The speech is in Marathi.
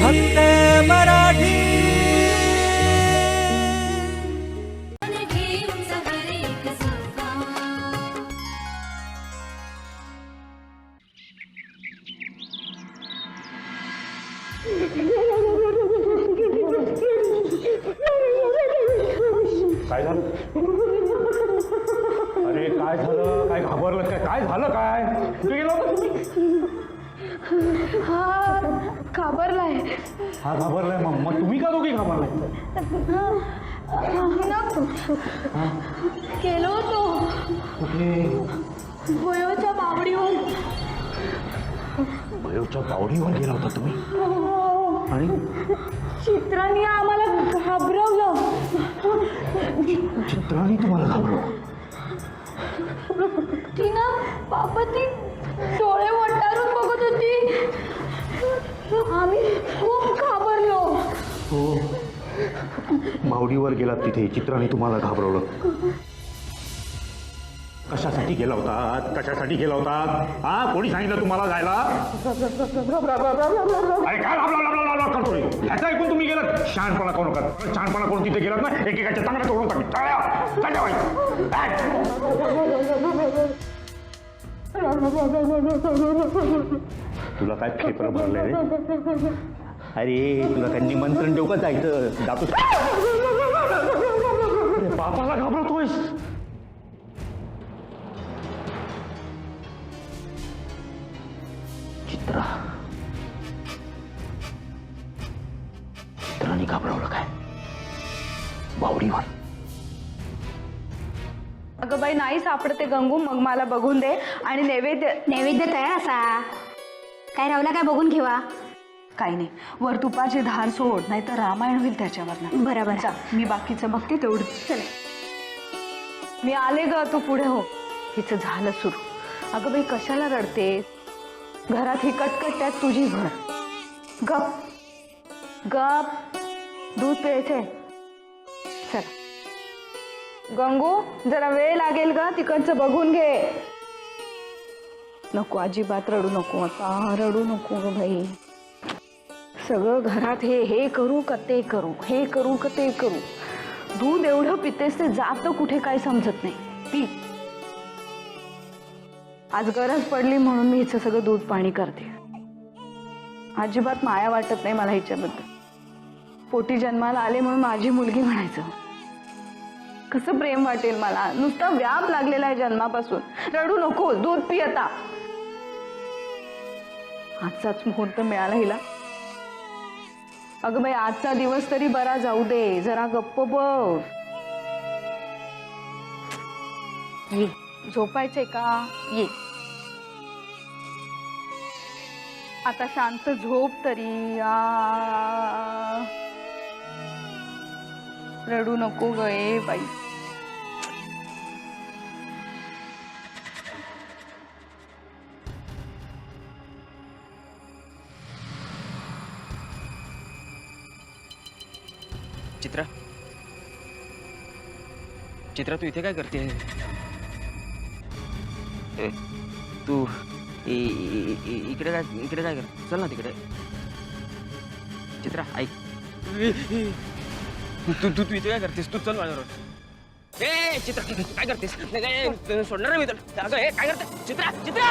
फक्त मराठी. काय झालं? अरे काय झालं? काय घाबरलं? काय काय झालं काय? कुठे गेलो हा घाबरलाय. हा घाबरलाय मग. मग तुम्ही का दोघी घाबरलाय? गेलो होतो. कुठे? वयोच्या बावडीवर. भैरवच्या पावडीवर गेला होता तुम्ही? आणि? चित्रांनी आम्हाला घाबरवलं. चित्राने तुम्हाला घाबरलं ती ना बाबा ती मावडीवर गेलात तिथे चित्राने तुम्हाला घाबरवलं. कशासाठी गेला होता? कशासाठी गेला होता? हा कोणी सांगितलं तुम्हाला जायला? अरे काय ऐकून तुम्ही गेलात? शहाणपणा करू नका शहाणपणा करून तिथे गेलात ना? एकेकाच्या चांगल्या तोडून टाकली तुला काय खेपर भरलंय रे? अरे तुला काय निमंत्रण देऊ का जायचं? अरे बापाला घाबरतोयस. चित्रा. चित्राने घाबरवलं काय? बावडीवर. अगं बाई नाही सापडते गंगू. मग मला बघून दे. आणि नैवेद्य नैवेद्य तयार असा. काय रावला काय बघून घेवा काही नाही. वर तुपाची धार सोड नाहीतर रामायण होईल त्याच्यावर बरोबर. जा मी बाकीचं बघते तेवढं. चल. मी आले ग तू पुढे हो. हिचं झालं सुरू. अगं बाई कशाला रडते घरात ही कटकट त्यात तुझी घर. गप. गप. दूध प्यायचंय. चल. गंगू जरा वेळ लागेल ग तिकडचं बघून घे. नको अजिबात रडू नको. आता रडू नको ग भाई सगळं घरात हे हे करू का ते करू हे करू का ते करू. दूध एवढं पितेस ते जातं कुठे काय समजत नाही. ती आज गरज पडली म्हणून मी हिचं सगळं दूध पाणी करते. अजिबात माया वाटत नाही मला हिच्याबद्दल. पोटी जन्माला आले म्हणून माझी मुलगी म्हणायचं. कसं प्रेम वाटेल मला? नुसता व्याप लागलेला आहे जन्मापासून. रडू नको दूध पियता आजचाच मुहूर्त मिळाला हिला. अगं बाई आजचा दिवस तरी बरा जाऊ दे. जरा गप्प बघ ये झोपायचंय का? ये. आता शांत झोप तरी. रडू नको गए बाई. चित्रा? चित्रा तू इथे काय करते? तू इकडे काय इकडे काय कर चल ना तिकडे. चित्रा ऐक. तू तू तू इथे काय करतेस? तू चल माझ्यावर ए चित्रा काय करतेस? नाही, सोडणार मी तुला. अगं ए काय करते चित्रा चित्रा!